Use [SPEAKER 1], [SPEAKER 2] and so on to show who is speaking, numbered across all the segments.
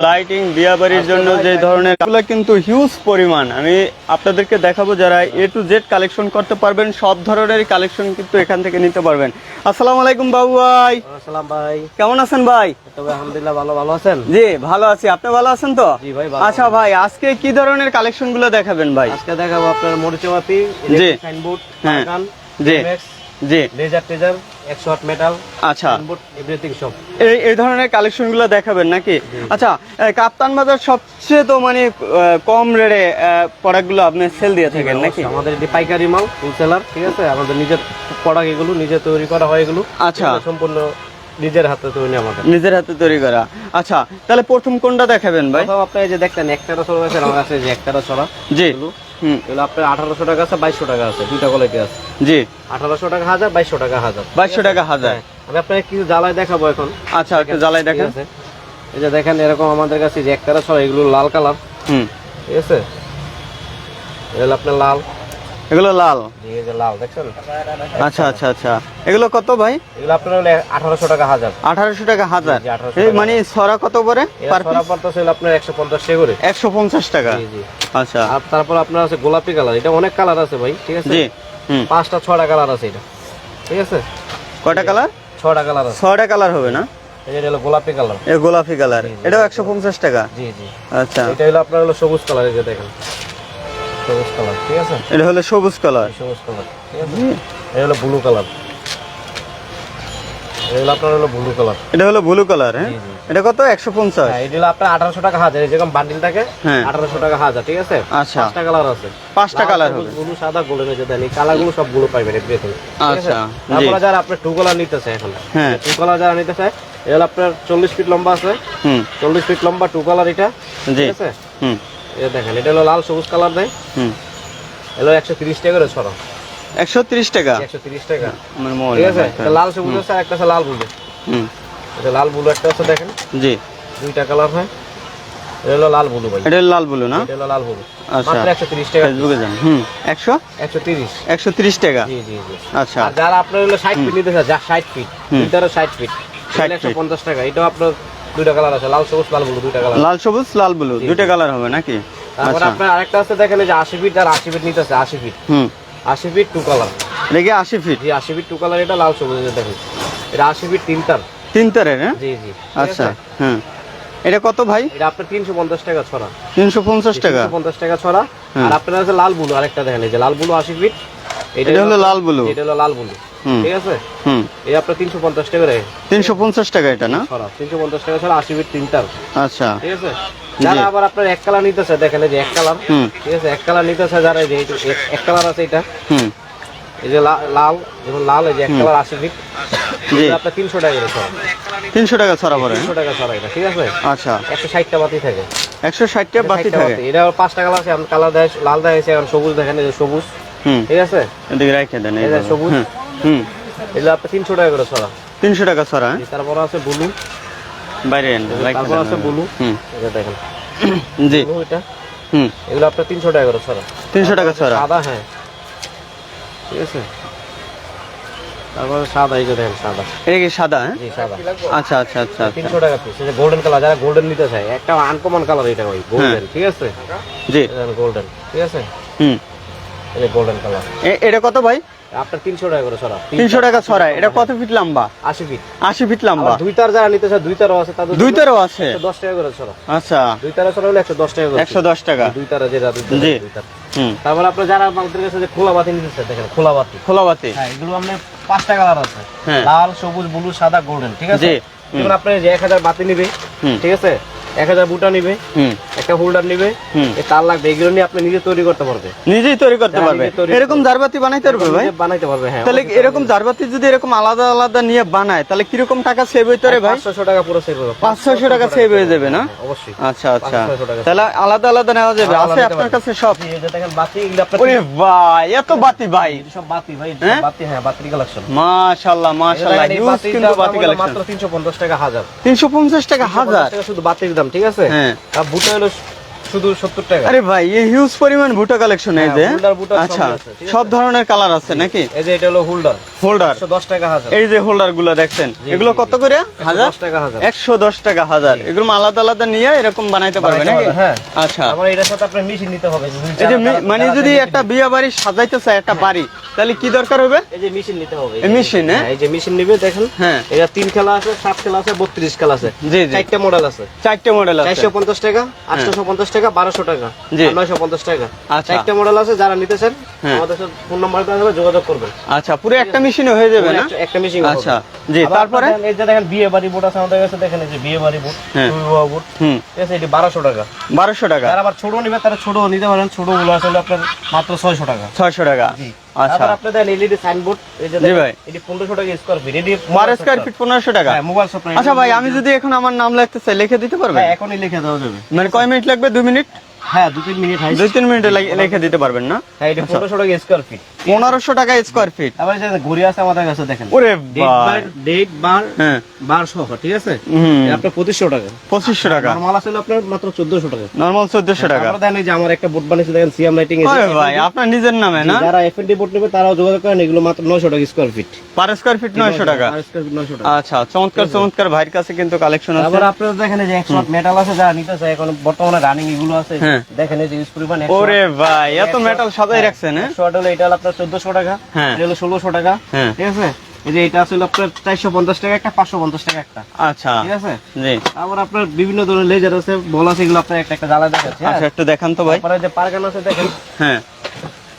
[SPEAKER 1] Lighting বিয়া বাড়ির জন্য যে ধরনের এগুলো কিন্তু হিউজ পরিমাণ। আমি আপনাদেরকে দেখাবো যারা এ টু জেড কালেকশন করতে পারবেন সব ধরনের কালেকশন কিন্তু এখান থেকে নিতে পারবেন। আসসালামু আলাইকুম বাবু ভাই।
[SPEAKER 2] আসসালাম ভাই।
[SPEAKER 1] কেমন আছেন ভাই?
[SPEAKER 2] আলহামদুলিল্লাহ ভালো ভালো আছেন?
[SPEAKER 1] জি ভালো আছি। আপনি ভালো আছেন তো?
[SPEAKER 2] জি ভাই,
[SPEAKER 1] আচ্ছা ভাই আজকে কি ধরনের কালেকশনগুলো দেখাবেন ভাই?
[SPEAKER 2] আজকে দেখাবো আপনার মরিচমাপি
[SPEAKER 1] জি।
[SPEAKER 2] সাইনবোর্ড
[SPEAKER 1] হ্যাঁ। জি। জি।
[SPEAKER 2] লেজার টেজার একশো আট মেটাল
[SPEAKER 1] আচ্ছা।
[SPEAKER 2] এভরিথিং সব
[SPEAKER 1] এই এই ধরনের কালেকশনগুলো দেখাবেন নাকি? আচ্ছা কাপ্তান বাজার সবচেয়ে তো মানে কম রেটে প্রোডাক্টগুলো আপনি সেল দিয়ে থাকেন নাকি?
[SPEAKER 2] আমাদের এটি পাইকারি মাল হোলসেলার ঠিক আছে? আমাদের নিজের প্রোডাক্ট এগুলো নিজে তৈরি করা হয় এগুলো।
[SPEAKER 1] আচ্ছা।
[SPEAKER 2] সম্পূর্ণ নিজের হাতে তৈরি আমাদের।
[SPEAKER 1] নিজের হাতে তৈরি করা। আচ্ছা তাহলে প্রথম কোনটা দেখাবেন ভাই?
[SPEAKER 2] প্রথম আপনি যে দেখতেন একটারো ছড়া আছে আমার কাছে যে একটারো ছড়া
[SPEAKER 1] জি।
[SPEAKER 2] এগুলো আপনার আঠারোশো টাকা আছে বাইশশো টাকা আছে দুইটা কোয়ালিটি আছে।
[SPEAKER 1] জি।
[SPEAKER 2] আঠারোশো টাকা হাজার বাইশশো টাকা হাজার।
[SPEAKER 1] বাইশশো টাকা হাজার।
[SPEAKER 2] হ্যাঁ, আমি আপনাকে কিছু জ্বালায় দেখাবো এখন।
[SPEAKER 1] আচ্ছা একটু দেখেন।
[SPEAKER 2] এই যে দেখেন এরকম আমাদের কাছে যে একটা এগুলো লাল কালার।
[SPEAKER 1] হুম।
[SPEAKER 2] ঠিক আছে? আপনার লাল।
[SPEAKER 1] এগুলো লাল?
[SPEAKER 2] দেখছেন?
[SPEAKER 1] আচ্ছা আচ্ছা আচ্ছা। এগুলো কত ভাই?
[SPEAKER 2] এগুলো আপনার হলো আঠারোশো টাকা হাজার।
[SPEAKER 1] আঠারোশো টাকা হাজার। এই মানে ছড়া কত করে
[SPEAKER 2] আপনার একশো পঞ্চাশ করে
[SPEAKER 1] একশো পঞ্চাশ টাকা? আচ্ছা।
[SPEAKER 2] আর তারপর আপনার আছে গোলাপি কালার। এটা অনেক কালার আছে ভাই ঠিক আছে?
[SPEAKER 1] জি
[SPEAKER 2] পাঁচটা ছটা কালার আছে এটা। ঠিক আছে?
[SPEAKER 1] কয়টা কালার?
[SPEAKER 2] ছটা কালার আছে।
[SPEAKER 1] ছয়টা কালার হবে না?
[SPEAKER 2] এটা হলো গোলাপি কালার।
[SPEAKER 1] গোলাপি কালার। এটাও একশো পঞ্চাশ টাকা?
[SPEAKER 2] জি জি।
[SPEAKER 1] আচ্ছা।
[SPEAKER 2] এটা হলো আপনার হলো সবুজ কালার এই যে দেখেন। সবুজ কালার ঠিক আছে?
[SPEAKER 1] এটা হলো সবুজ কালার।
[SPEAKER 2] সবুজ কালার ঠিক আছে? এটা হলো ব্লু কালার। এটা আপনার হলো ব্লু কালার।
[SPEAKER 1] এটা হলো ব্লু কালার হ্যাঁ?
[SPEAKER 2] জি, জি।
[SPEAKER 1] এটা কত? একশো পঞ্চাশ।
[SPEAKER 2] হ্যাঁ এটা হলো আপনার আঠারোশো টাকা হাজার এই বান্ডিল থাকে
[SPEAKER 1] হ্যাঁ।
[SPEAKER 2] আঠারোশো টাকা হাজার ঠিক আছে?
[SPEAKER 1] আচ্ছা।
[SPEAKER 2] পাঁচটা কালার আছে।
[SPEAKER 1] পাঁচটা কালার হবে।
[SPEAKER 2] ব্লু সাদা গোল্ডেন যে দেন এই কালারগুলো সবগুলো পাইবেন এভরিথিং
[SPEAKER 1] আচ্ছা,
[SPEAKER 2] তারপরে যারা আপনার টু কালার নিতে চায় এখন
[SPEAKER 1] হ্যাঁ।
[SPEAKER 2] টু কালার যারা নিতে চায় আপনার চল্লিশ ফিট লম্বা আছে।
[SPEAKER 1] হুম।
[SPEAKER 2] চল্লিশ ফিট লম্বা টু কালার এটা ঠিক আছে?
[SPEAKER 1] হুম।
[SPEAKER 2] এটা দেখেন এটা হলো লাল সবুজ কালার দেয়।
[SPEAKER 1] হুম।
[SPEAKER 2] এলো একশো তিরিশ টাকা করে ছড়া।
[SPEAKER 1] একশো ত্রিশ টাকা?
[SPEAKER 2] একশো তিরিশ টাকা। ঠিক আছে? লাল সবুজ আছে আর একটা আছে লাল বুলু।
[SPEAKER 1] হুম।
[SPEAKER 2] এটা লাল বুলু একটা আছে দেখেন।
[SPEAKER 1] জি।
[SPEAKER 2] দুইটা কালার হয়। এটা হলো লাল বুলু ভাই।
[SPEAKER 1] এটা লাল ব্লু না?
[SPEAKER 2] এটা হলো লাল বুলু।
[SPEAKER 1] আচ্ছা।
[SPEAKER 2] মাত্র একশো তিরিশ টাকা।
[SPEAKER 1] ফেসবুকে যান। হুম। একশো?
[SPEAKER 2] একশো তিরিশ।
[SPEAKER 1] একশো ত্রিশ টাকা?
[SPEAKER 2] জি জি জি।
[SPEAKER 1] আচ্ছা।
[SPEAKER 2] আর যারা আপনার হলো ষাট ফিট নিতে চায় যা ষাট ফিট। দুইটারও ষাট ফিট।
[SPEAKER 1] 60
[SPEAKER 2] একশো পঞ্চাশ টাকা। এটাও আপনার দুইটা কালার আছে লাল সবুজ লাল বুলু দুইটা কালার।
[SPEAKER 1] লাল সবুজ লাল ব্লু দুইটা কালার হবে নাকি?
[SPEAKER 2] তারপরে
[SPEAKER 1] আচ্ছা।
[SPEAKER 2] আপনার আরেকটা আছে দেখেন যে আশি ফিট আর আশি ফিট নিতে আছে আশি ফিট।
[SPEAKER 1] হুম।
[SPEAKER 2] ফিট টু কালার
[SPEAKER 1] এটা কি ফিট।
[SPEAKER 2] জি ফিট টু কালার এটা লাল সবুজ দেখেন। এটা আশি ফিট তিনটার।
[SPEAKER 1] তিন তারের হ্যাঁ?
[SPEAKER 2] জি জি।
[SPEAKER 1] আচ্ছা? হ্যাঁ এটা কত ভাই?
[SPEAKER 2] এটা আপনার তিনশো পঞ্চাশ টাকা ছড়া।
[SPEAKER 1] তিনশো পঞ্চাশ টাকা?
[SPEAKER 2] তিনশো পঞ্চাশ টাকা ছড়া। আর আপনার আছে লাল বুলু আরেকটা দেখেন এই যে লাল বুলু আশি ফিট।
[SPEAKER 1] এটা হলো লাল ব্লু।
[SPEAKER 2] এটা হলো লাল বুলু।
[SPEAKER 1] হুম।
[SPEAKER 2] ঠিক আছে?
[SPEAKER 1] হুম।
[SPEAKER 2] এই আপনার তিনশো পঞ্চাশ টাকা রে
[SPEAKER 1] তিনশো পঞ্চাশ টাকা এটা না?
[SPEAKER 2] ছড়া তিনশো পঞ্চাশ টাকা ছড়া আশি ফিট তিনটার।
[SPEAKER 1] আচ্ছা।
[SPEAKER 2] ঠিক আছে? যারা আবার আপনার এক কালার নিতেছে দেখেন যে এক কালার। ঠিক আছে? এক কালার নিতেছে যারা যে এক- কালার আছে এটা।
[SPEAKER 1] হুম।
[SPEAKER 2] এই যে লাল যেমন লাল এই যে এক কালার আশি ফিট। আপনার তিনশো টাকা
[SPEAKER 1] তিনশো টাকা ছড়া পড়ে।
[SPEAKER 2] তিনশো টাকা ছড়া এটা ঠিক আছে?
[SPEAKER 1] আচ্ছা।
[SPEAKER 2] একশো ষাটটা বাতি থাকে।
[SPEAKER 1] একশো ষাটটা বাতি থাকে।
[SPEAKER 2] এটা পাঁচটা কালার আছে কালার দেয় লাল দেয় আছে এখন সবুজ দেখেন এই যে সবুজ।
[SPEAKER 1] হুম।
[SPEAKER 2] ঠিক আছে?
[SPEAKER 1] এদিকে রেখে দেন।
[SPEAKER 2] সবুজ।
[SPEAKER 1] হুম,
[SPEAKER 2] এগুলো আপনার তিনশো টাকা করে ছড়া।
[SPEAKER 1] তিনশো টাকা ছড়া হ্যাঁ?
[SPEAKER 2] তারপর আছে ব্লু।
[SPEAKER 1] বাইরে
[SPEAKER 2] তারপর আছে ব্লু।
[SPEAKER 1] হুম।
[SPEAKER 2] এটা দেখেন।
[SPEAKER 1] জি।
[SPEAKER 2] এটা।
[SPEAKER 1] হুম।
[SPEAKER 2] এগুলো আপনার তিনশো টাকা করে ছড়া।
[SPEAKER 1] তিনশো টাকা ছড়া?
[SPEAKER 2] সাদা হ্যাঁ। ঠিক আছে? তারপর সাদা এই যে দেখেন সাদা।
[SPEAKER 1] এটা কি সাদা হ্যাঁ?
[SPEAKER 2] জি সাদা।
[SPEAKER 1] আচ্ছা আচ্ছা আচ্ছা আচ্ছা।
[SPEAKER 2] তিনশো টাকা পিস গোল্ডেন কালার যারা গোল্ডেন নিতে চায় একটা আনকমন কালার এটা ওই গোল্ডেন ঠিক আছে?
[SPEAKER 1] জি।
[SPEAKER 2] গোল্ডেন ঠিক আছে?
[SPEAKER 1] হুম।
[SPEAKER 2] যে গোল্ডেন কালার
[SPEAKER 1] এটা কত ভাই?
[SPEAKER 2] আপনার তিনশো টাকা করে ছড়া
[SPEAKER 1] তিনশো টাকা ছড়া এটা কত ফিট লম্বা?
[SPEAKER 2] আশি ফিট।
[SPEAKER 1] আশি ফিট লম্বা।
[SPEAKER 2] দুই তার যারা নিতে চায় দুই তারও আছে তাদের
[SPEAKER 1] দুই তারও আছে?
[SPEAKER 2] একশো দশ টাকা করে ছড়া
[SPEAKER 1] আচ্ছা।
[SPEAKER 2] দুই তারা ছড়া হলে একশো দশ টাকা করে
[SPEAKER 1] একশো দশ টাকা।
[SPEAKER 2] দুই তারা যেটা দুই তারা,
[SPEAKER 1] জি।
[SPEAKER 2] দুই তার তারপর আপনার যারা আমাদের কাছে যে খোলা বাতি নিতে চায় দেখেন খোলা বাতি।
[SPEAKER 1] খোলা বাতি।
[SPEAKER 2] হ্যাঁ এগুলো আপনার পাঁচটা কালার আছে।
[SPEAKER 1] হ্যাঁ।
[SPEAKER 2] লাল সবুজ ব্লু সাদা গোল্ডেন ঠিক আছে?
[SPEAKER 1] জি,
[SPEAKER 2] আপনি যে এক হাজার বাতি নিবে ঠিক আছে? এক হাজার বুটা নিবে
[SPEAKER 1] হুম।
[SPEAKER 2] একটা হোল্ডার নিবে তার লাগবে এগুলো নিয়ে আপনি নিজে তৈরি করতে পারবে।
[SPEAKER 1] নিজেই তৈরি করতে
[SPEAKER 2] হ্যাঁ,
[SPEAKER 1] পারবে। এরকম জারবাতি বানাইতে পারবে ভাই?
[SPEAKER 2] বানাইতে পারবে হ্যাঁ
[SPEAKER 1] তাহলে এরকম জারবাতি যদি এরকম আলাদা আলাদা নিয়ে বানায় তাহলে কীরকম টাকা সেভ হইতে রে ভাই?
[SPEAKER 2] পাঁচশো টাকা পুরো সেভ হবে
[SPEAKER 1] পাঁচ ছয়শো টাকা সেভ হয়ে যাবে না?
[SPEAKER 2] অবশ্যই।
[SPEAKER 1] আচ্ছা আচ্ছা। তাহলে আলাদা আলাদা নেওয়া যাবে। আছে আপনার কাছে সব?
[SPEAKER 2] এই যে দেখেন বাতি এগুলো আপনার
[SPEAKER 1] ওরে ভাই এত বাতি ভাই।
[SPEAKER 2] সব বাতি ভাই
[SPEAKER 1] হ্যাঁ?
[SPEAKER 2] বাতি হ্যাঁ কালেকশন
[SPEAKER 1] মাশাআল্লাহ মাশাআল্লাহ হিউজ কিন্তু বাতি কালেকশন
[SPEAKER 2] মাত্র তিনশো পঞ্চাশ টাকা হাজার।
[SPEAKER 1] 350 টাকা হাজার?
[SPEAKER 2] শুধু বাতির দাম। ঠিক আছে?
[SPEAKER 1] হ্যাঁ।
[SPEAKER 2] আর বুটা হলো শুধু সত্তর টাকা।
[SPEAKER 1] আরে ভাই এই হিউজ পরিমাণ ভুট্টা কালেকশন এই
[SPEAKER 2] হ্যাঁ,
[SPEAKER 1] যে। আচ্ছা? সব ধরনের কালার আছে নাকি?
[SPEAKER 2] এই যে এটা হলো হোল্ডার
[SPEAKER 1] হোল্ডার
[SPEAKER 2] একশো দশ টাকা হাজার।
[SPEAKER 1] এই যে হোল্ডারগুলো দেখছেন এগুলো কত করে? হাজার
[SPEAKER 2] দশ টাকা হাজার।
[SPEAKER 1] একশো দশ টাকা হাজার। এগুলো আলাদা আলাদা নিয়ে এরকম বানাইতে পারবে নাকি?
[SPEAKER 2] হ্যাঁ।
[SPEAKER 1] আচ্ছা।
[SPEAKER 2] আবার এটার সাথে মেশিন নিতে হবে
[SPEAKER 1] এই যে মানে যদি একটা বিয়ে বাড়ি সাজাইতে চায় একটা বাড়ি তাহলে কি দরকার হবে?
[SPEAKER 2] এই যে মেশিন নিতে হবে
[SPEAKER 1] এই machine, হ্যাঁ?
[SPEAKER 2] এই যে মেশিন নিবে দেখেন।
[SPEAKER 1] হ্যাঁ।
[SPEAKER 2] এটা তিন খেলা আছে সাত খেলা আছে বত্রিশ খেলা আছে।
[SPEAKER 1] জি জি।
[SPEAKER 2] চারটা মডেল আছে।
[SPEAKER 1] চারটে মডেল আছে।
[SPEAKER 2] চারশো পঞ্চাশ টাকা আটশো পঞ্চাশ টাকা বারোশো টাকা নয়শো পঞ্চাশ টাকা।
[SPEAKER 1] আচ্ছা।
[SPEAKER 2] একটা মডেল আছে যারা নিতে চান
[SPEAKER 1] হ্যাঁ।
[SPEAKER 2] আমাদের ফোন নাম্বার যোগাযোগ করবেন।
[SPEAKER 1] আচ্ছা পুরো একটা মেশিনে হয়ে যাবে না?
[SPEAKER 2] একটা- মেশিন
[SPEAKER 1] আচ্ছা। জি তারপরে?
[SPEAKER 2] এই যে দেখেন বিয়ে বাড়ি বোর্ড আছে আমাদের কাছে দেখেন এই যে বিয়ে বাড়ি
[SPEAKER 1] হ্যাঁ।
[SPEAKER 2] বিবাহ
[SPEAKER 1] হুম।
[SPEAKER 2] ঠিক আছে এটি বারোশো টাকা।
[SPEAKER 1] বারোশো টাকা।
[SPEAKER 2] আর আবার ছোট নিবে তারা ছোট নিতে পারেন। ছোটগুলো আসলে আপনার মাত্র ছয়শো টাকা।
[SPEAKER 1] ছয়শো টাকা।
[SPEAKER 2] জি।
[SPEAKER 1] আচ্ছা।
[SPEAKER 2] আবার আপনি দেন এলইডি সাইনবোর্ড এই যে
[SPEAKER 1] ভাই।
[SPEAKER 2] এটি পনেরোশো টাকা স্কোয়ার ফিট এটি
[SPEAKER 1] বারো স্কোয়ার ফিট পনেরোশো টাকা।
[SPEAKER 2] হ্যাঁ মোবাইল শপ
[SPEAKER 1] আচ্ছা ভাই আমি যদি এখন আমার নাম লিখতে চাই লিখে দিতে পারবেন?
[SPEAKER 2] হ্যাঁ এখনই লিখে দেওয়া যাবে।
[SPEAKER 1] মানে কয় মিনিট লাগবে? দুই মিনিট?
[SPEAKER 2] হ্যাঁ দু তিন মিনিট হয়
[SPEAKER 1] দুই তিন মিনিটে লাগি- লিখে দিতে পারবেন না?
[SPEAKER 2] হ্যাঁ এটা পনেরোশো টাকা স্কোয়ার ফিট
[SPEAKER 1] পনেরোশো টাকা স্কোয়ার ফিট
[SPEAKER 2] আবার ঘড়ি আছে আমাদের কাছে দেখেন।
[SPEAKER 1] ওরে
[SPEAKER 2] ডেট বার
[SPEAKER 1] হ্যাঁ।
[SPEAKER 2] বার সহ ঠিক আছে? আপনার পঁচিশশো টাকা।
[SPEAKER 1] পঁচিশশো টাকা।
[SPEAKER 2] নর্মাল আপনার মাত্র চোদ্দশো টাকা।
[SPEAKER 1] নর্মাল চোদ্দশো টাকা।
[SPEAKER 2] দেখেন যে আমার একটা বোট বানিয়েছে দেখেন সিএম লাইটিং
[SPEAKER 1] ভাই আপনার নিজের নামে না?
[SPEAKER 2] যারা এফএনডি বোট নেবে তারাও যোগাযোগ করেন এগুলো মাত্র নয়শো টাকা square feet
[SPEAKER 1] per square feet নয়শো টাকা। আচ্ছা চমৎকার চমৎকার ভাইয়ের কাছে কিন্তু কালেকশন আছে।
[SPEAKER 2] তারপর আপনারা দেখেন যে একশো মেটাল আছে যারা নিতে চায় এখন বর্তমানে রানিং এগুলো আছে।
[SPEAKER 1] হ্যাঁ।
[SPEAKER 2] দেখেন এই যে ইউজ পরিমাণ
[SPEAKER 1] ওরে ভাই এত মেটাল সাজাই রাখছেন হ্যাঁ?
[SPEAKER 2] একশো হলো এটা আপনার চোদ্দশো টাকা
[SPEAKER 1] হ্যাঁ।
[SPEAKER 2] হলো ষোলোশো টাকা
[SPEAKER 1] হ্যাঁ।
[SPEAKER 2] ঠিক আছে? এই যে এটা আসলে আপনার চারশো পঞ্চাশ টাকা একটা পাঁচশো পঞ্চাশ টাকা একটা।
[SPEAKER 1] আচ্ছা।
[SPEAKER 2] ঠিক আছে?
[SPEAKER 1] জি।
[SPEAKER 2] তারপর আপনার বিভিন্ন ধরনের লেজার আছে বল আছে এগুলো আপনার একটা একটা জ্বালা দেখাচ্ছে হ্যাঁ?
[SPEAKER 1] আচ্ছা একটু দেখান তো ভাই।
[SPEAKER 2] তারপরে যে পারগান আছে দেখেন।
[SPEAKER 1] হ্যাঁ।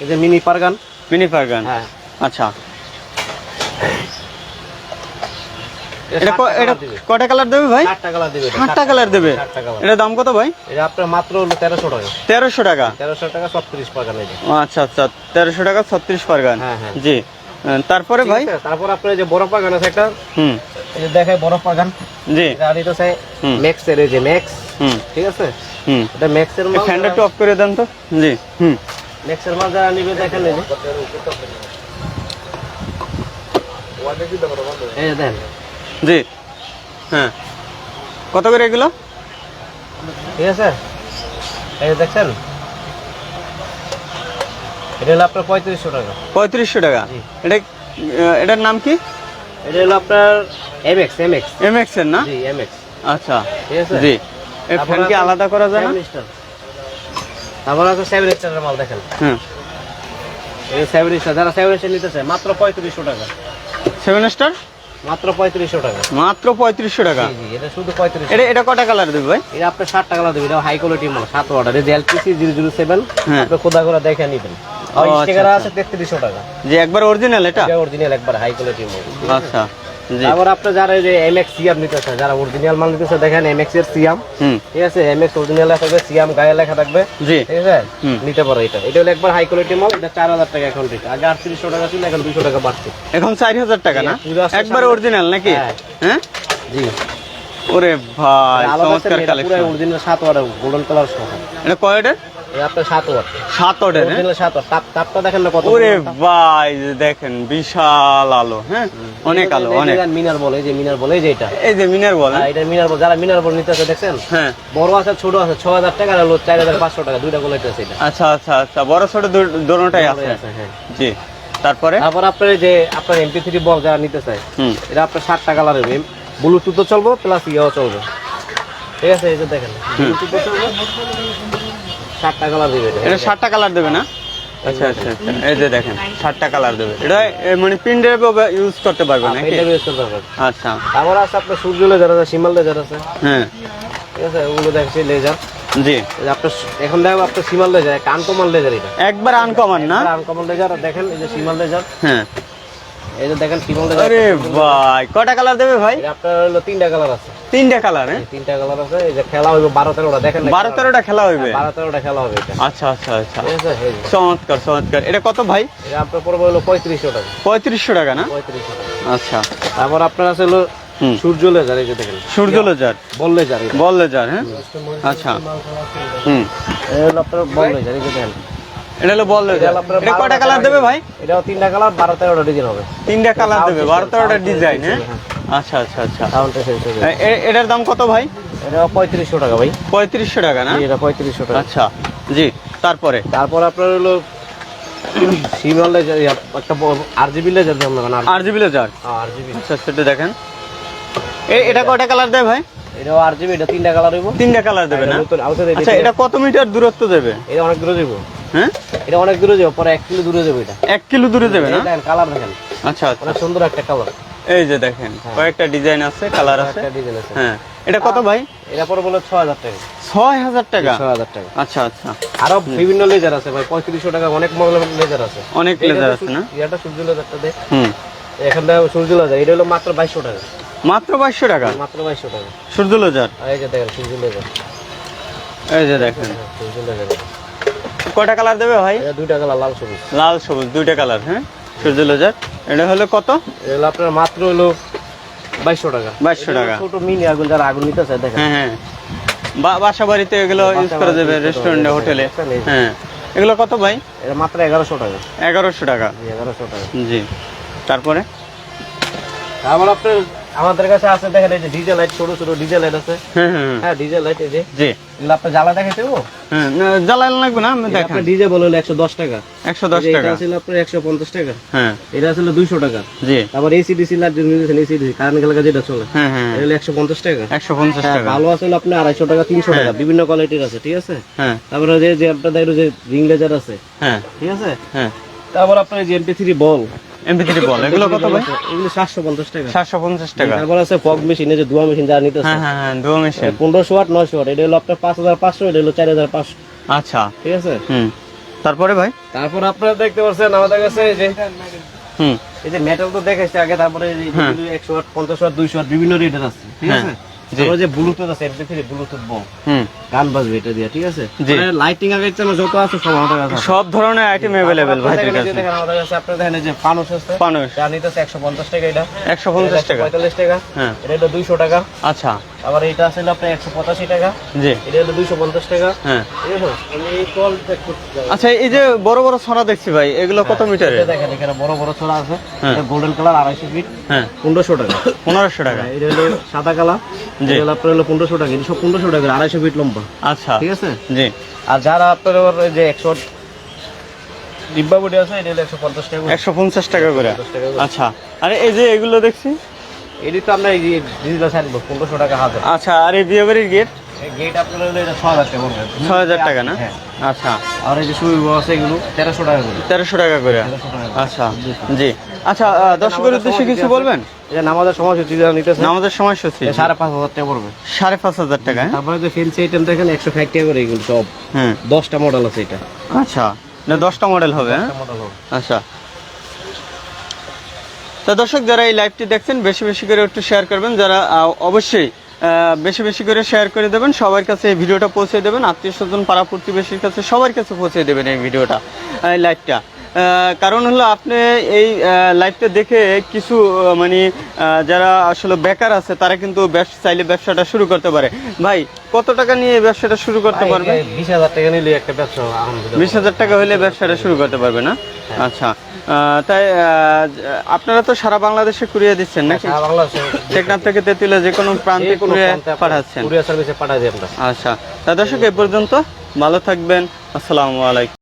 [SPEAKER 2] এই যে মিনি পারগান।
[SPEAKER 1] মিনি পারগান।
[SPEAKER 2] হ্যাঁ।
[SPEAKER 1] আচ্ছা। এটা এটা কালার দেবে। ভাই?
[SPEAKER 2] কালার দিবে
[SPEAKER 1] সাতটা কালার দেবে। এটা দাম কত ভাই?
[SPEAKER 2] এটা আপনার মাত্র হলো তেরোশো টাকা।
[SPEAKER 1] তেরোশো টাকা?
[SPEAKER 2] তেরোশো টাকা ছত্রিশ পারগান
[SPEAKER 1] আচ্ছা আচ্ছা তেরোশো টাকা ছত্রিশ ফারগান
[SPEAKER 2] হ্যাঁ, হ্যাঁ।
[SPEAKER 1] জি। তারপরে ভাই?
[SPEAKER 2] তারপর আপনার এই যে বড় পারগান আছে একটা
[SPEAKER 1] হুম।
[SPEAKER 2] এই যে দেখায় বড় পারগান
[SPEAKER 1] জি।
[SPEAKER 2] এটা চাই
[SPEAKER 1] হুম।
[SPEAKER 2] ম্যাক্স এর যে ম্যাক্স
[SPEAKER 1] হুম।
[SPEAKER 2] ঠিক আছে?
[SPEAKER 1] হুম।
[SPEAKER 2] এটা ম্যাক্স এর মাল
[SPEAKER 1] ফ্যানটা একটু করে দেন তো। জি হুম।
[SPEAKER 2] ম্যাক্স এর মাল যারা নিবে দেখেন এই যে। এই যে দেন
[SPEAKER 1] জি। হ্যাঁ। কত করে এগুলো?
[SPEAKER 2] ঠিক আছে। এই দেখছেন? এটা হলো আপনার পঁয়ত্রিশশো টাকা।
[SPEAKER 1] পঁয়ত্রিশশো টাকা। এটা এটার নাম কি?
[SPEAKER 2] এটা হলো আপনার এমএক্স এমএক্স
[SPEAKER 1] এম এক্সের না?
[SPEAKER 2] জি এমএক্স
[SPEAKER 1] আচ্ছা।
[SPEAKER 2] ঠিক আছে?
[SPEAKER 1] জি। এই ফ্যান কি আলাদা করা যায় না?
[SPEAKER 2] তারপর আছে সেভেন স্টারের মাল দেখেন।
[SPEAKER 1] হ্যাঁ।
[SPEAKER 2] এই সেভেন স্টার যারা সেভেন স্টার নিতেছে মাত্র পঁয়ত্রিশশো টাকা।
[SPEAKER 1] সেভেন স্টার
[SPEAKER 2] মাত্র পঁয়ত্রিশশো টাকা।
[SPEAKER 1] মাত্র পঁয়ত্রিশশো টাকা?
[SPEAKER 2] এটা শুধু পঁয়ত্রিশ
[SPEAKER 1] এটা এটা কটা কালার দেবে ভাই?
[SPEAKER 2] এটা আপনার ষাট টাকা দেবে এটা হাই কোয়ালিটি মাল সাত অর্ডার এই যে এলপিসি জিরো জিরো সেভেন। আপনি খোদা করে দেখে নিবেন। আর
[SPEAKER 1] আচ্ছা,
[SPEAKER 2] স্টিকার
[SPEAKER 1] আচ্ছা।
[SPEAKER 2] আছে তেত্রিশশো টাকা।
[SPEAKER 1] যে একবার অরিজিনাল এটা?
[SPEAKER 2] অরিজিনাল একবার হাই কোয়ালিটি মাল
[SPEAKER 1] আচ্ছা।
[SPEAKER 2] তারপর আপনার যারা এই যে এমএক্স সিয়াম নিতে চায় যারা অরিজিনাল মাল নিতে চায় দেখেন এমএক্স এর সিয়াম। ঠিক আছে এমএক্স অরিজিনাল লেখা থাকবে সিয়াম গায়ে লেখা থাকবে। ঠিক আছে? নিতে পারো এটা। এটা হলো একবার হাই কোয়ালিটি মাল এটা চার হাজার টাকা এখন রেট আগে আটত্রিশশো টাকা ছিল এখন দুশো টাকা বাড়ছে।
[SPEAKER 1] এখন চার হাজার টাকা না? একবার অরিজিনাল নাকি?
[SPEAKER 2] হ্যাঁ।
[SPEAKER 1] হ্যাঁ?
[SPEAKER 2] জি।
[SPEAKER 1] ওরে ভাই চমৎকার
[SPEAKER 2] এটা পুরো অরিজিনাল সাত ওয়াট গোল্ডেন কালার সহ।
[SPEAKER 1] এটা কয়টার হ্যাঁ?
[SPEAKER 2] দেখেন কত
[SPEAKER 1] ওরে ভাই দেখেন বিশাল আলো হ্যাঁ? অনেক আলো অনেক।
[SPEAKER 2] মিনার বলে যে মিনার বলে এই যে এটা।
[SPEAKER 1] এই যে মিনার বল
[SPEAKER 2] আর এটা মিনার বল। যারা মিনার বল নিতে দেখছেন?
[SPEAKER 1] হ্যাঁ।
[SPEAKER 2] বড় আছে ছোট আছে ছ হাজার টাকা আর চার হাজার পাঁচশো টাকা দুইটা আছে
[SPEAKER 1] আচ্ছা আচ্ছা আচ্ছা। বড় ছোট আছে।
[SPEAKER 2] হ্যাঁ।
[SPEAKER 1] জি। তারপরে?
[SPEAKER 2] তারপর আপনার যে আপনার এমপি থ্রি বল যারা নিতে চায় এটা আপনার ব্লুটুথও চলবো প্লাস ইয়েও চলবে। ঠিক আছে এই যে দেখেন। ব্লুটুথও চলবে। ষাট টাকা লাগবে এটা।
[SPEAKER 1] ষাটটা কালার দেবে না? আচ্ছা আচ্ছা আচ্ছা। এই যে দেখেন ষাটটা কালার দেবে। এটা মানে ইউজ করতে পারবে
[SPEAKER 2] পারবেন
[SPEAKER 1] আচ্ছা।
[SPEAKER 2] তারপর আছে আপনার সূর্য লেজার আছে সিমাল লেজার আছে।
[SPEAKER 1] হ্যাঁ।
[SPEAKER 2] ঠিক আছে ওগুলো দেখছি লেজার
[SPEAKER 1] জি।
[SPEAKER 2] আপনার এখন দেখো আপনার সিমাল লেজার একটা আনকমন লেজার এটা।
[SPEAKER 1] একবার আনকমন না?
[SPEAKER 2] আনকমন লেজার দেখেন এই যে সিমাল লেজার।
[SPEAKER 1] হ্যাঁ।
[SPEAKER 2] এই যে দেখেন লেজার
[SPEAKER 1] আরে ভাই কটা কালার দেবে ভাই?
[SPEAKER 2] আপনার হলো তিনটা কালার আছে।
[SPEAKER 1] তিনটা কালার হ্যাঁ?
[SPEAKER 2] তিনটা কালার আছে এই যে খেলা হইবে বারো তেরোটা দেখেন না
[SPEAKER 1] বারো তেরোটা খেলা হইবে।
[SPEAKER 2] বারো তেরোটা খেলা হবে এটা।
[SPEAKER 1] আচ্ছা আচ্ছা আচ্ছা। চমৎকার চমৎকার। এটা কত ভাই?
[SPEAKER 2] এটা আপনার পড়বে হলো পঁয়ত্রিশশো টাকা।
[SPEAKER 1] পঁয়ত্রিশশো টাকা না?
[SPEAKER 2] পঁয়ত্রিশশো টাকা।
[SPEAKER 1] আচ্ছা।
[SPEAKER 2] তারপর আপনার আছে হলো সূর্য লেজার এই যে দেখেন।
[SPEAKER 1] সূর্য লেজার
[SPEAKER 2] বল লেজার এটা
[SPEAKER 1] বল লেজার হ্যাঁ? আচ্ছা। হুম।
[SPEAKER 2] এই হলো আপনার বল লেজার এই যে দেখেন।
[SPEAKER 1] এটা হলো বল কালার দেবে ভাই?
[SPEAKER 2] এটাও তিনটা কালার বারো তেরোটা ডিজাইন হবে।
[SPEAKER 1] তিনটা কালার দেবে বারো তেরোটা ডিজাইন হ্যাঁ? আচ্ছা আচ্ছা আচ্ছা।
[SPEAKER 2] হয়ে
[SPEAKER 1] এটার দাম কত ভাই?
[SPEAKER 2] এটা পঁয়ত্রিশশো টাকা ভাই।
[SPEAKER 1] পঁয়ত্রিশশো টাকা না?
[SPEAKER 2] এটা পঁয়ত্রিশশো টাকা।
[SPEAKER 1] আচ্ছা জি তারপরে?
[SPEAKER 2] তারপর আপনার হলো সিমাল একটা আর জিবি লেজার দিয়ে আমরা
[SPEAKER 1] আর জিবি লেজার?
[SPEAKER 2] আর জিবি
[SPEAKER 1] আচ্ছা সেটা দেখেন। এটা কয়টা কালার দেয় ভাই?
[SPEAKER 2] এটাও এটা তিনটা কালার হইব।
[SPEAKER 1] তিনটা কালার দেবে না? আচ্ছা এটা কত মিটার দূরত্ব দেবে?
[SPEAKER 2] এটা অনেক দূরে যাব
[SPEAKER 1] হ্যাঁ?
[SPEAKER 2] এটা অনেক দূরে যাব পরে এক কিলো দূরে যাব এটা।
[SPEAKER 1] এক কিলো দূরে দেবে না?
[SPEAKER 2] দেখেন কালার দেখেন।
[SPEAKER 1] আচ্ছা আচ্ছা।
[SPEAKER 2] অনেক সুন্দর একটা কালার
[SPEAKER 1] এই যে দেখেন কয়েকটা ডিজাইন আছে কালার আছে।
[SPEAKER 2] ডিজাইন আছে।
[SPEAKER 1] হ্যাঁ। এটা কত ভাই?
[SPEAKER 2] এটা পরে বলে ছ হাজার টাকা।
[SPEAKER 1] ছয় হাজার টাকা?
[SPEAKER 2] ছয় হাজার টাকা।
[SPEAKER 1] আচ্ছা আচ্ছা।
[SPEAKER 2] আরও বিভিন্ন লেজার আছে ভাই পঁয়ত্রিশশো টাকা অনেক মডেলের লেজার আছে।
[SPEAKER 1] অনেক লেজার আছে না?
[SPEAKER 2] এটা সূর্য লেজারটা দে।
[SPEAKER 1] হুম।
[SPEAKER 2] এখানটা সূর্য লেজার এটা হলো মাত্র বাইশশো টাকা।
[SPEAKER 1] মাত্র বাইশশো টাকা?
[SPEAKER 2] মাত্র বাইশশো টাকা।
[SPEAKER 1] সূর্য লেজার
[SPEAKER 2] এই যে দেখেন সূর্য লেজার
[SPEAKER 1] এই যে দেখেন।
[SPEAKER 2] সূর্য লেজার
[SPEAKER 1] কয়টা কালার দেবে ভাই?
[SPEAKER 2] এটা দুইটা কালার লাল সবুজ।
[SPEAKER 1] লাল সবুজ দুইটা কালার হ্যাঁ? সূর্য লেজার। এটা হলো কত?
[SPEAKER 2] এটা আপনার মাত্র হলো বাইশশো টাকা।
[SPEAKER 1] 2200 টাকা।
[SPEAKER 2] ছোট মিনি আগুন যারা আগুন নিতে চায় দেখেন।
[SPEAKER 1] হ্যাঁ হ্যাঁ। বা- বাসা বাড়িতে এগুলো ইউজ করা যাবে রেস্টুরেন্টে হোটেলে। হ্যাঁ। এগুলো কত ভাই?
[SPEAKER 2] এটা মাত্র এগারোশো টাকা।
[SPEAKER 1] এগারোশো টাকা।
[SPEAKER 2] এগারোশো টাকা।
[SPEAKER 1] জি। তারপরে?
[SPEAKER 2] তারপর আপনার আমাদের কাছে আছে দেখেন এই যে ডিজেল লাইট ছোট ছোট ডিজেল লাইট আছে।
[SPEAKER 1] হ্যাঁ হ্যাঁ হ্যাঁ।
[SPEAKER 2] হ্যাঁ ডিজেল লাইট এই যে।
[SPEAKER 1] জি।
[SPEAKER 2] এগুলো আপনার জ্বালা দেখাইতে হব
[SPEAKER 1] হ্যাঁ না, জ্বালাইল লাগবে না আমি দেখেন
[SPEAKER 2] আপনার ডিজে বলে হলো একশো দশ টাকা।
[SPEAKER 1] একশো দশ
[SPEAKER 2] এই যে
[SPEAKER 1] টাকা।
[SPEAKER 2] এটা ছিল আপনার একশো পঞ্চাশ টাকা।
[SPEAKER 1] হ্যাঁ।
[SPEAKER 2] এটা ছিল দুইশো টাকা।
[SPEAKER 1] জি।
[SPEAKER 2] তারপর এসি ডিসি লাইট যদি নিতেছেন এসি ডিসি কারেন্ট এলাকা যেটা চলে।
[SPEAKER 1] হ্যাঁ হ্যাঁ।
[SPEAKER 2] এটা হলো একশো পঞ্চাশ টাকা।
[SPEAKER 1] একশো পঞ্চাশ
[SPEAKER 2] হ্যাঁ,
[SPEAKER 1] টাকা।
[SPEAKER 2] ভালো আছে আপনার আড়াইশো টাকা তিনশো টাকা বিভিন্ন কোয়ালিটির আছে ঠিক আছে?
[SPEAKER 1] হ্যাঁ।
[SPEAKER 2] তারপরে যে যে আপনার দেখল যে রিং লেজার আছে।
[SPEAKER 1] হ্যাঁ।
[SPEAKER 2] ঠিক আছে?
[SPEAKER 1] হ্যাঁ।
[SPEAKER 2] তারপর আপনার এই যে MP three ball
[SPEAKER 1] MP three ball এগুলো কত ভাই?
[SPEAKER 2] এগুলো সাতশো পঞ্চাশ টাকা।
[SPEAKER 1] সাতশো পঞ্চাশ টাকা।
[SPEAKER 2] তারপর আছে ফগ মেশিন এই যে ধোয়া মেশিন যারা নিতেছে।
[SPEAKER 1] হ্যাঁ হ্যাঁ হ্যাঁ মেশিন
[SPEAKER 2] পনেরোশো ওয়াট নয়শো ওয়াট এটা হলো আপনার পাঁচ হাজার পাঁচশো এটা হলো চার হাজার পাঁচশো।
[SPEAKER 1] আচ্ছা।
[SPEAKER 2] ঠিক আছে?
[SPEAKER 1] হুম। তারপরে ভাই?
[SPEAKER 2] তারপর আপনারা দেখতে পাচ্ছেন আমাদের কাছে এই যে
[SPEAKER 1] হুম।
[SPEAKER 2] এই যে মেটাল তো দেখাইছে আগে তারপরে। একশো ওয়াট পঞ্চাশ ওয়াট দুইশো ওয়াট বিভিন্ন রেটের আছে। ঠিক আছে?
[SPEAKER 1] জি।
[SPEAKER 2] যে ব্লুটুথ আছে এমপি থ্রি ব্লুটুথ বল
[SPEAKER 1] হুম।
[SPEAKER 2] গান বাজবে এটা দিয়ে ঠিক আছে?
[SPEAKER 1] জি।
[SPEAKER 2] লাইটিং আগে ইচ্ছা যত আছে সব আমাদের কাছে
[SPEAKER 1] সব ধরনের আইটেম কাছে।
[SPEAKER 2] দেখেন আমাদের কাছে আপনি দেখেন যে ফানুস আছে।
[SPEAKER 1] পানুষ
[SPEAKER 2] যা নিতেছে একশো পঞ্চাশ টাকা এটা।
[SPEAKER 1] একশো পঞ্চাশ টাকা।
[SPEAKER 2] পঁয়তাল্লিশ টাকা।
[SPEAKER 1] হ্যাঁ।
[SPEAKER 2] এটা হলো দুইশো টাকা।
[SPEAKER 1] আচ্ছা।
[SPEAKER 2] আবার এটা আছে আপনার একশো পঁচাশি টাকা।
[SPEAKER 1] জি।
[SPEAKER 2] এটা হলো দুইশো পঞ্চাশ টাকা।
[SPEAKER 1] হ্যাঁ।
[SPEAKER 2] কল।
[SPEAKER 1] আচ্ছা এই যে বড় বড় ছড়া দেখছি ভাই এগুলো কত মিটারে
[SPEAKER 2] এটা দেখেন এখানে বড় বড় ছোলা আছে।
[SPEAKER 1] হ্যাঁ।
[SPEAKER 2] গোল্ডেন কালার আড়াইশো ফিট
[SPEAKER 1] হ্যাঁ।
[SPEAKER 2] পনেরোশো টাকা।
[SPEAKER 1] পনেরোশো টাকা।
[SPEAKER 2] এটা হলো সাদা
[SPEAKER 1] জি।
[SPEAKER 2] এটা আপনার হলো পনেরোশো টাকা। এটা সব পনেরোশো টাকা আড়াইশো ফিট লম্বা।
[SPEAKER 1] আচ্ছা।
[SPEAKER 2] ঠিক আছে?
[SPEAKER 1] জি।
[SPEAKER 2] আর যারা আপনার যে একশো ডিব্বা বডি আছে এটা হলো একশো পঞ্চাশ টাকা
[SPEAKER 1] একশো পঞ্চাশ টাকা করে।
[SPEAKER 2] 50 টাকা করে।
[SPEAKER 1] আচ্ছা। আরে এই যে এগুলো দেখছি
[SPEAKER 2] এটি তো আপনার এই যে ডিজিটাল সাইড পনেরোশো টাকা হাজার
[SPEAKER 1] আচ্ছা আর এই বিয়ে বাড়ির গেট
[SPEAKER 2] গেট আপনার হলো এটা ছ হাজার টাকা।
[SPEAKER 1] ছয় হাজার টাকা না?
[SPEAKER 2] হ্যাঁ।
[SPEAKER 1] আচ্ছা।
[SPEAKER 2] আর এই যে সুইচ আছে এগুলো তেরোশো টাকা করে।
[SPEAKER 1] তেরোশো টাকা করে। আচ্ছা জি। আচ্ছা দর্শকের উদ্দেশ্যে কিছু বলবেন?
[SPEAKER 2] এটা নামাজের সময় সূচি যারা নিতেছে
[SPEAKER 1] আমাদের সময়সূচি।
[SPEAKER 2] সাড়ে পাঁচ হাজার টাকা পড়বে।
[SPEAKER 1] সাড়ে পাঁচ হাজার টাকা হ্যাঁ?
[SPEAKER 2] তারপরে যে ফেন্সি আইটেম দেখেন একশো ষাট টাকা করে এগুলো সব।
[SPEAKER 1] হ্যাঁ।
[SPEAKER 2] দশটা মডেল আছে এটা।
[SPEAKER 1] আচ্ছা না দশটা মডেল হবে হ্যাঁ?
[SPEAKER 2] মডেল হবে।
[SPEAKER 1] আচ্ছা। তা দর্শক যারা এই লাইভটি দেখছেন বেশি বেশি করে একটু শেয়ার করবেন। যারা অবশ্যই বেশি বেশি করে শেয়ার করে দেবেন। সবার কাছে এই ভিডিওটা পৌঁছে দেবেন। আত্মীয় স্বজন পাড়া প্রতিবেশীর কাছে সবার কাছে পৌঁছে দেবেন এই ভিডিওটা এই লাইভটা কারণ হলো আপনি এই লাইভটা দেখে কিছু মানে যারা আসলে বেকার আছে তারা কিন্তু ব্যবসা চাইলে ব্যবসাটা শুরু করতে পারে। ভাই কত টাকা নিয়ে ব্যবসাটা শুরু করতে পারবে?
[SPEAKER 2] বিশ হাজার টাকা নিলে একটা ব্যবসা
[SPEAKER 1] বিশ হাজার টাকা হলে ব্যবসাটা শুরু করতে পারবে না? আচ্ছা। আহ, তাই আহ, আপনারা তো সারা বাংলাদেশে কুরিয়ে দিচ্ছেন নাকি?
[SPEAKER 2] সারা বাংলাদেশে
[SPEAKER 1] টেকনাফ থেকে তেতুলে যে কোনো প্রান্তে কুরিয়ে পাঠাচ্ছেন।
[SPEAKER 2] কুরিয়ার সার্ভিসে পাঠাই দিই আমরা।
[SPEAKER 1] আচ্ছা। তা দর্শক এ পর্যন্ত ভালো থাকবেন। আসসালামু আলাইকুম।